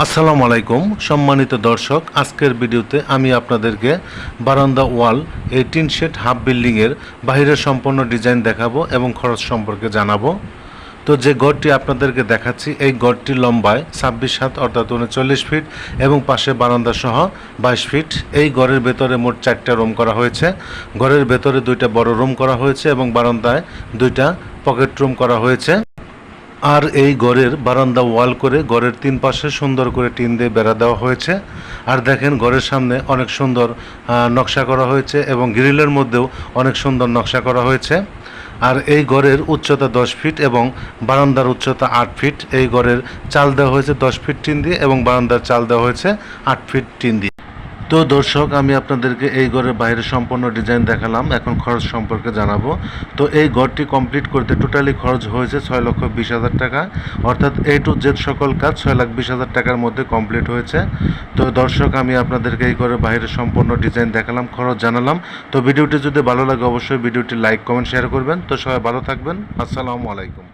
আসসালামু আলাইকুম, সম্মানিত দর্শক, আজকের ভিডিওতে আমি আপনাদেরকে বারান্দা ওয়াল এই টিন শেড হাফ বিল্ডিংয়ের বাইরের সম্পূর্ণ ডিজাইন দেখাবো এবং খরচ সম্পর্কে জানাব। তো যে গড়টি আপনাদেরকে দেখাচ্ছি, এই গড়টি লম্বায় ছাব্বিশ হাত, অর্থাৎ উনচল্লিশ ফিট এবং পাশে বারান্দা সহ বাইশ ফিট এই ঘরের ভেতরে মোট চারটা রুম করা হয়েছে। ঘরের ভেতরে দুইটা বড় রুম করা হয়েছে এবং বারান্দায় দুইটা পকেট রুম করা হয়েছে। আর এই ঘরের বারান্দা ওয়াল করে ঘরের তিন পাশে সুন্দর করে টিন দিয়ে বেড়া দেওয়া হয়েছে। আর দেখেন ঘরের সামনে অনেক সুন্দর নকশা করা হয়েছে এবং গ্রিলের মধ্যেও অনেক সুন্দর নকশা করা হয়েছে। আর এই ঘরের উচ্চতা দশ ফিট এবং বারান্দার উচ্চতা আট ফিট। এই ঘরের চাল দেওয়া হয়েছে দশ ফিট টিন দিয়ে এবং বারান্দার চাল দেওয়া হয়েছে আট ফিট টিন দিয়ে। তো দর্শক, আমি আপনাদেরকে এই ঘরের বাইরে সম্পূর্ণ ডিজাইন দেখালাম। এখন খরচ সম্পর্কে জানাব। তো এই ঘরটি কমপ্লিট করতে টোটালি খরচ হয়েছে ছয় লক্ষ বিশ হাজার টাকা। অর্থাৎ এ টু জেড সকল কাজ ছয় লাখ বিশ হাজার টাকার মধ্যে কমপ্লিট হয়েছে। তো দর্শক, আমি আপনাদেরকে এই ঘরের বাইরে সম্পূর্ণ ডিজাইন দেখালাম, খরচ জানালাম। তো ভিডিওটি যদি ভালো লাগে, অবশ্যই ভিডিওটি লাইক কমেন্ট শেয়ার করবেন। তো সবাই ভালো থাকবেন। আসসালামু আলাইকুম।